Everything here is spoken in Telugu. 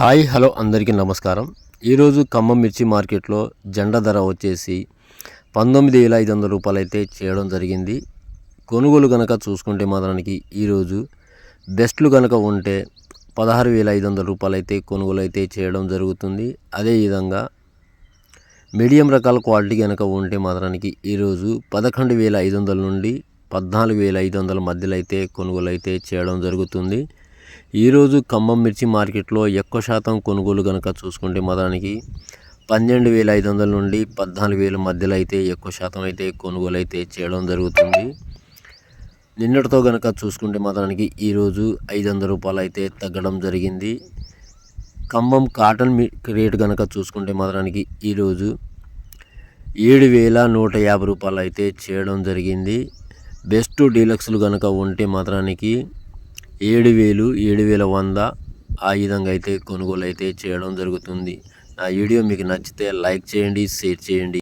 హాయ్ హలో అందరికీ నమస్కారం. ఈరోజు ఖమ్మం మిర్చి మార్కెట్లో జెండా ధర వచ్చేసి పంతొమ్మిది వేల ఐదు వందల రూపాయలు అయితే చేయడం జరిగింది. కొనుగోలు కనుక చూసుకుంటే మాత్రానికి ఈరోజు బెస్ట్లు కనుక ఉంటే పదహారు వేల ఐదు వందల రూపాయలు అయితే కొనుగోలు అయితే చేయడం జరుగుతుంది. అదేవిధంగా మీడియం రకాల క్వాలిటీ కనుక ఉంటే మాత్రానికి ఈరోజు పదకొండు వేల ఐదు వందల నుండి పద్నాలుగు వేల ఐదు వందల మధ్యలో అయితే కొనుగోలు అయితే చేయడం జరుగుతుంది. ఈరోజు ఖమ్మం మిర్చి మార్కెట్లో ఎక్కువ శాతం కొనుగోలు కనుక చూసుకుంటే మాత్రానికి పన్నెండు వేల ఐదు వందల నుండి పద్నాలుగు వేల మధ్యలో అయితే ఎక్కువ శాతం అయితే కొనుగోలు అయితే చేయడం జరుగుతుంది. నిన్నటితో కనుక చూసుకుంటే మాత్రానికి ఈరోజు ఐదు వందల రూపాయలు అయితే తగ్గడం జరిగింది. ఖమ్మం కాటన్ రేట్ కనుక చూసుకుంటే మాత్రానికి ఈరోజు ఏడు వేల నూట యాభై రూపాయలు అయితే చేయడం జరిగింది. బెస్ట్ డీలక్స్లు కనుక ఉంటే మాత్రానికి ఏడు వేలు ఏడు వేల వంద ఆ విధంగా అయితే కొనుగోలు అయితే చేయడం జరుగుతుంది. నా వీడియో మీకు నచ్చితే లైక్ చేయండి షేర్ చేయండి.